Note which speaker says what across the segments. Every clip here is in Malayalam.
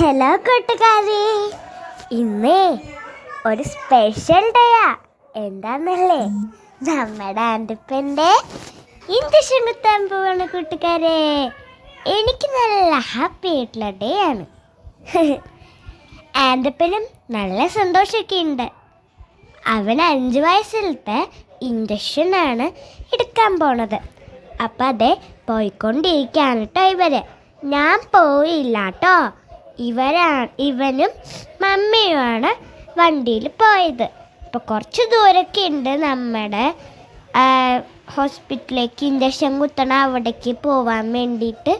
Speaker 1: ഹലോ കൂട്ടുകാരി. ഇന്നേ ഒരു സ്പെഷ്യൽ ഡേയാ എന്താന്നല്ലേ? നമ്മുടെ ആന്റിപ്പന്റെ ഇൻഡക്ഷൻ കുത്താൻ കൂട്ടുകാരെ. എനിക്ക് നല്ല ഹാപ്പി ആയിട്ടുള്ള ഡേ ആണ്. ആന്റിപ്പനും നല്ല സന്തോഷമൊക്കെ ഉണ്ട്. അവൻ അഞ്ച് വയസ്സിലത്തെ ഇൻഡക്ഷനാണ് എടുക്കാൻ പോണത്. അപ്പം അതെ പോയിക്കൊണ്ടിരിക്കുകയാണ് കേട്ടോ ഇവരെ. ഞാൻ പോയില്ല കേട്ടോ ഇവരാ ഇവനും മമ്മിയുമാണ് വണ്ടിയിൽ പോയത്. അപ്പോൾ കുറച്ച് ദൂരമൊക്കെ ഉണ്ട് നമ്മുടെ ഹോസ്പിറ്റലിലേക്ക് ഇഞ്ചക്ഷൻ കുത്തണ അവിടേക്ക് പോവാൻ വേണ്ടിയിട്ട്.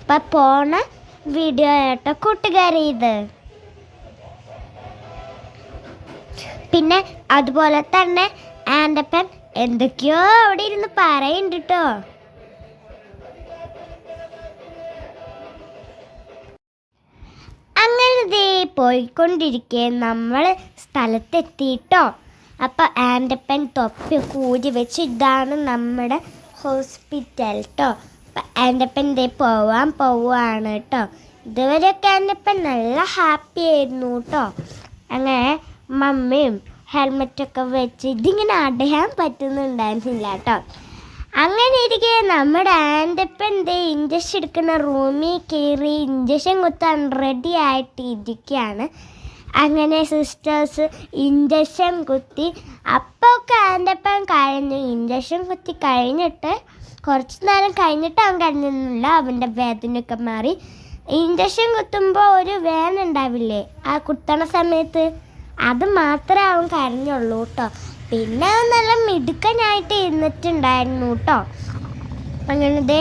Speaker 1: അപ്പം പോണ വീഡിയോ ആയിട്ടോ കൂട്ടുകാരി ഇത്. പിന്നെ അതുപോലെ തന്നെ ആന്റപ്പൻ എന്തൊക്കെയോ അവിടെ ഇരുന്ന് പറയുന്നുണ്ട് കേട്ടോ പോയിക്കൊണ്ടിരിക്കെ നമ്മൾ സ്ഥലത്തെത്തിയിട്ടോ അപ്പോൾ ആൻഡപ്പൻ തൊപ്പി കൂടി വെച്ച് ഇതാണ് നമ്മുടെ ഹോസ്പിറ്റൽ കേട്ടോ അപ്പം ആന്റപ്പൻ ദേ പോവാൻ പോവുകയാണ് കേട്ടോ ഇതുവരെയൊക്കെ ആന്റപ്പൻ നല്ല ഹാപ്പി ആയിരുന്നു കേട്ടോ അങ്ങനെ മമ്മിയും ഹെൽമെറ്റൊക്കെ വെച്ച് ഇതിങ്ങനെ അടയാൻ പറ്റുന്നുണ്ടായിരുന്നില്ല കേട്ടോ അങ്ങനെ ഇരിക്കെ നമ്മുടെ ആന്റപ്പൻ ദേ ഇഞ്ചക്ഷൻ എടുക്കുന്ന റൂമിൽ കയറി ഇഞ്ചക്ഷൻ കുത്താൻ റെഡി ആയിട്ട് ഇരിക്കുകയാണ് അങ്ങനെ സിസ്റ്റേഴ്സ് ഇഞ്ചക്ഷൻ കുത്തി. അപ്പോൾ ഒക്കെ ആന്റപ്പൻ കഴിഞ്ഞു. ഇഞ്ചക്ഷൻ കുത്തി കഴിഞ്ഞിട്ട് കുറച്ച് നേരം കഴിഞ്ഞിട്ട് അവൻ കഴിഞ്ഞില്ല അവന്റെ വേദനയൊക്കെ മാറി. ഇഞ്ചക്ഷൻ കുത്തുമ്പോൾ ഒരു വേദന ഉണ്ടാവില്ലേ? ആ കുത്തണ സമയത്ത്. അത് മാത്രമേ അവൻ കരഞ്ഞുള്ളൂ കേട്ടോ. പിന്നെ നല്ല മിടുക്കനായിട്ട് ഇരുന്നിട്ടുണ്ടായിരുന്നു കേട്ടോ അങ്ങനെ ദേ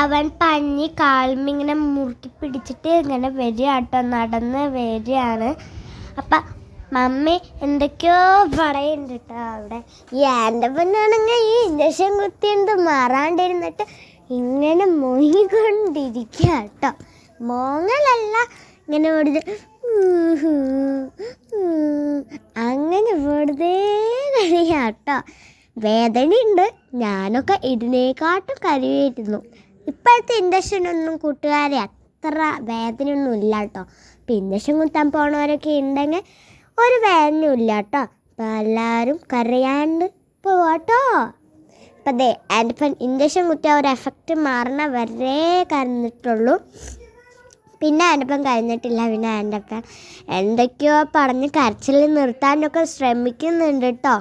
Speaker 1: അവൻ പഞ്ഞി കാൽമിങ്ങനെ മുറുക്കി പിടിച്ചിട്ട് ഇങ്ങനെ വരിക കേട്ടോ നടന്ന് വരികയാണ്. അപ്പം മമ്മി എന്തൊക്കെയോ പറയുന്നുണ്ട് കേട്ടോ അവിടെ. ഈ എന്റെ പൊന്നാണെങ്കിൽ ഈ ഇഞ്ചക്ഷൻ കുത്തിയത് മാറാണ്ടിരുന്നിട്ട് ഇങ്ങനെ മുങ്ങിക്കൊണ്ടിരിക്കുക കേട്ടോ മോങ്ങലല്ല ഇങ്ങനെ വെറുതെ അങ്ങനെ വെറുതെ കഴിയാ കേട്ടോ. വേദനയുണ്ട്. ഞാനൊക്കെ ഇതിനേക്കാട്ടും കരുവായിരുന്നു ഇപ്പോഴത്തെ ഇൻഡക്ഷനൊന്നും കൂട്ടുകാരെ അത്ര വേദനയൊന്നും ഇല്ല കേട്ടോ. ഇപ്പം ഇൻഡക്ഷൻ കുത്താൻ പോണവരൊക്കെ ഉണ്ടെങ്കിൽ ഒരു വേദനയും ഇല്ല കേട്ടോ. എല്ലാവരും കരയാണ്ട് പോവാട്ടോ അപ്പം അതെ അതിപ്പം ഇൻഡക്ഷൻ കുത്തിയ ഒരു എഫക്റ്റ് മാറണ വരെ കരഞ്ഞിട്ടുള്ളൂ. പിന്നെ ആന്റപ്പൻ കഴിഞ്ഞിട്ടില്ല. പിന്നെ ആന്റപ്പൻ എന്തൊക്കെയോ പറഞ്ഞ് കരച്ചിൽ നിർത്താനൊക്കെ ശ്രമിക്കുന്നുണ്ട് കേട്ടോ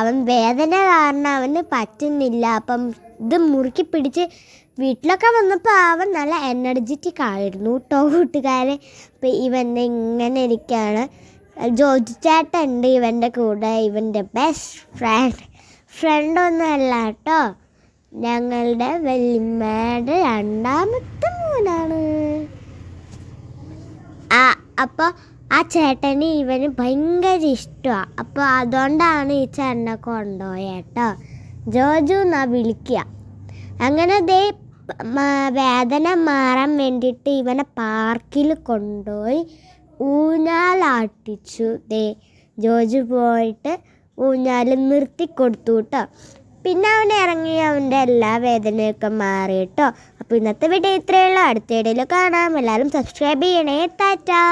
Speaker 1: അവൻ വേദന കാരണം അവന് പറ്റുന്നില്ല. അപ്പം ഇത് മുറുക്കി പിടിച്ച് വീട്ടിലൊക്കെ വന്നപ്പോൾ അവൻ നല്ല എനർജറ്റിക് ആയിരുന്നു കേട്ടോ കൂട്ടുകാരെ. അപ്പം ഇവൻ ഇങ്ങനെ ഇരിക്കുകയാണ് ജോജി ചേട്ടൻ ഉണ്ട് ഇവന്റെ കൂടെ. ഇവന്റെ ബെസ്റ്റ് ഫ്രണ്ട് ഫ്രണ്ടൊന്നുമല്ല കേട്ടോ ഞങ്ങളുടെ വല്യമ്മയുടെ രണ്ടാമത്തെ മോനാണ്. അപ്പോൾ ആ ചേട്ടന് ഇവന് ഭയങ്കര ഇഷ്ടമാണ് അപ്പോൾ അതുകൊണ്ടാണ് ഈ ചേട്ടനെ കൊണ്ടുപോയത് കേട്ടോ ജോജു എന്നാ വിളിക്കുക അങ്ങനെ ദേ വേദന മാറാൻ വേണ്ടിയിട്ട് ഇവനെ പാർക്കിൽ കൊണ്ടുപോയി ഊഞ്ഞാലാട്ടിച്ചു. ദേ ജോജു പോയിട്ട് ഊഞ്ഞാൽ നിർത്തി കൊടുത്തു കേട്ടോ പിന്നെ അവൻ ഇറങ്ങി അവന്റെ എല്ലാ വേദനയൊക്കെ മാറി കേട്ടോ അപ്പോൾ ഇന്നത്തെ വീഡിയോ ഇത്രയുള്ള അടുത്ത വീഡിയോയിൽ കാണാം. എല്ലാവരും സബ്സ്ക്രൈബ് ചെയ്യണേ. ടാറ്റാ.